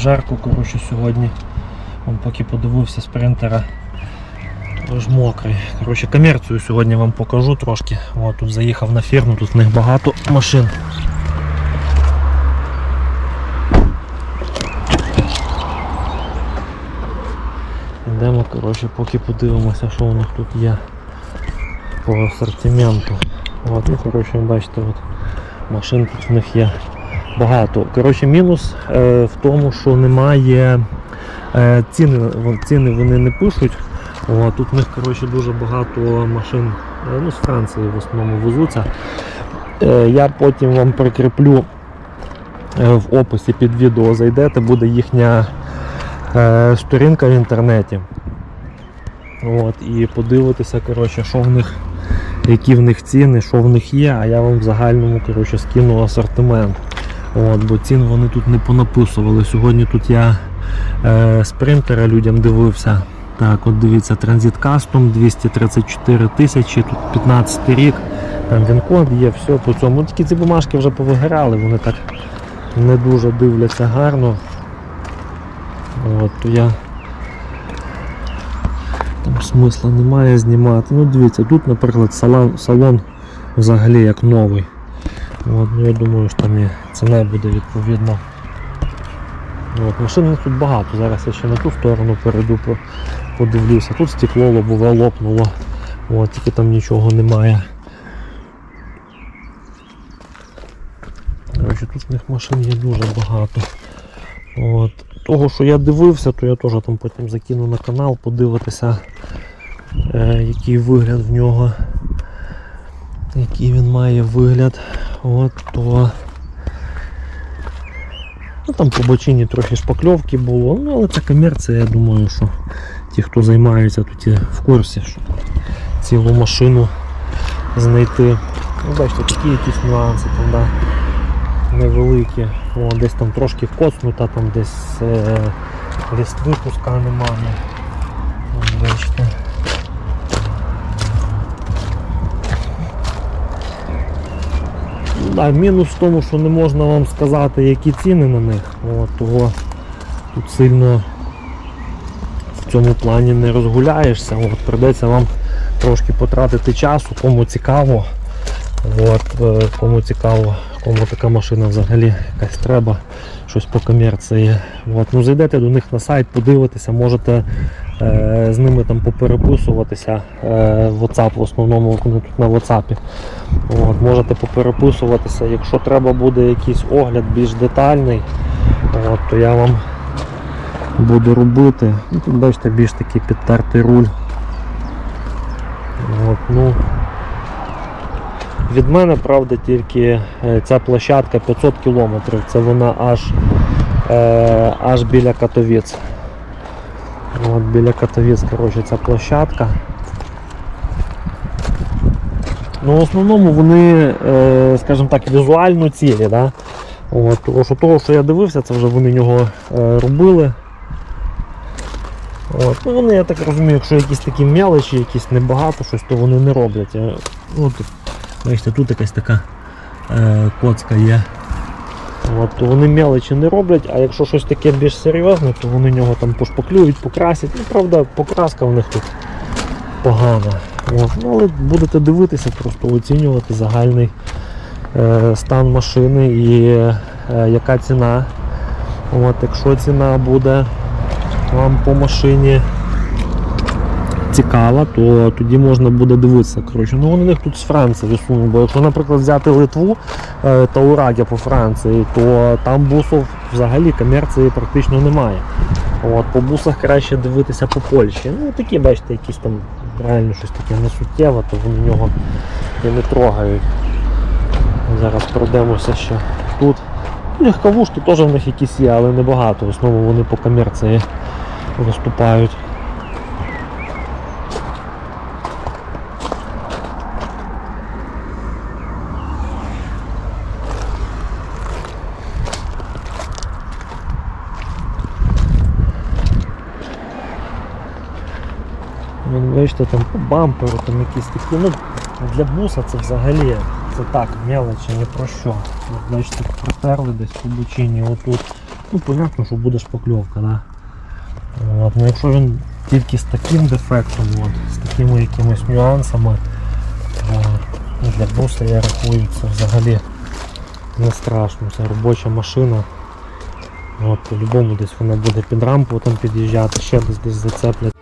жарко коротше, сьогодні. Вон, поки подивився спринтера. Тож мокрий. Коротше, комерцію сьогодні вам покажу трошки. О, тут заїхав на фірму, тут в них багато машин. Йдемо, коротше, поки подивимося, що у них тут є по асортименту. От, ну, коротше, бачите, от, машин тут в них є багато. Коротше, мінус е, в тому, що немає е, ціни, ціни вони не пишуть. О, тут в них коротше, дуже багато машин е, ну, з Франції в основному везуться. Е, я потім вам прикріплю е, в описі під відео зайдете, буде їхня е, сторінка в інтернеті. От, і подивитися, коротше, що в них, які в них ціни, що в них є, а я вам в загальному коротше, скину асортимент. От, бо цін вони тут не понаписували. Сьогодні тут я е, спринтера людям дивився. Так, от дивіться, Transit Custom 234 тисячі, тут 15 рік, там він-код є, все по цьому. Тільки ці бумажки вже повигорали, вони так не дуже дивляться гарно. От, то я там смисла немає знімати. Ну дивіться, тут, наприклад, салон, салон взагалі як новий. От, ну, я думаю, що там ціна буде відповідно. От, машин тут багато. Зараз я ще на ту сторону перейду, подивлюся. Тут стекло лобове лопнуло. От, тільки там нічого немає. Коротше, тут в них машин є дуже багато. От. Того, що я дивився, то я теж там потім закину на канал подивитися, е, який вигляд в нього, який він має вигляд. От, то ну, там по бочині трохи шпакльовки було, ну але це комерція, я думаю, що ті, хто займається, тут є в курсі, що цілу машину знайти. Ну, бачите, такі якісь нюанси там, да, невеликі. О, десь там трошки вкоцнута, там десь е, лист випуска немає. От, бачите. Да, мінус в тому, що не можна вам сказати, які ціни на них. От, того тут сильно в цьому плані не розгуляєшся. От, придеться вам трошки потратити часу, кому цікаво. От, е, кому цікаво, кому така машина взагалі якась треба, щось по комерції. От, ну, зайдете до них на сайт, подивитися, можете е, з ними там попереписуватися. Е, WhatsApp в основному вони тут на WhatsApp. От, можете попереписуватися. Якщо треба буде якийсь огляд більш детальний, от, то я вам буду робити. Ну, Тут бачите більш такий підтертий руль. От, ну, від мене, правда, тільки е, ця площадка 500 кілометрів. Це вона аж, е, аж біля Катовіць. От біля Катовіць, коротше, ця площадка. Ну, в основному вони, е, скажімо так, візуально цілі. Да? От, тому що того, що я дивився, це вже вони нього е, робили. От, ну, вони, я так розумію, якщо якісь такі мелочі, якісь небагато, щось, то вони не роблять. От, бачите, тут якась така е, коцка є. От, то вони мелочі не роблять, а якщо щось таке більш серйозне, то вони нього там пошпаклюють, покрасять. Ну, правда, покраска в них тут погана. От, ну, але будете дивитися, просто оцінювати загальний е, стан машини і е, яка ціна. От, якщо ціна буде вам по машині цікава, то тоді можна буде дивитися. Коротше. Ну, вони тут з Франції висунуть, бо якщо, наприклад, взяти Литву е, та Урагі по Франції, то там бусів взагалі комерції практично немає. От, по бусах краще дивитися по Польщі. Ну такі, бачите, якісь там реально щось таке несуттєве, то вони нього і не трогають. Зараз пройдемося ще тут. Легковушки теж в них якісь є, але небагато. В основному вони по комерції виступають. Вон, бачите, там по бамперу, там якісь такі, ну, для буса це взагалі, це так, мелочі, ні про що. От, бачите, протерли десь по бочині отут. ну, понятно, що буде шпакльовка, да? От, ну, якщо він тільки з таким дефектом, от, з такими якимись нюансами, то ну, для буса я рахую це взагалі не страшно. Це робоча машина. От, по-любому десь вона буде під рампу там під'їжджати, ще десь десь зацеплять.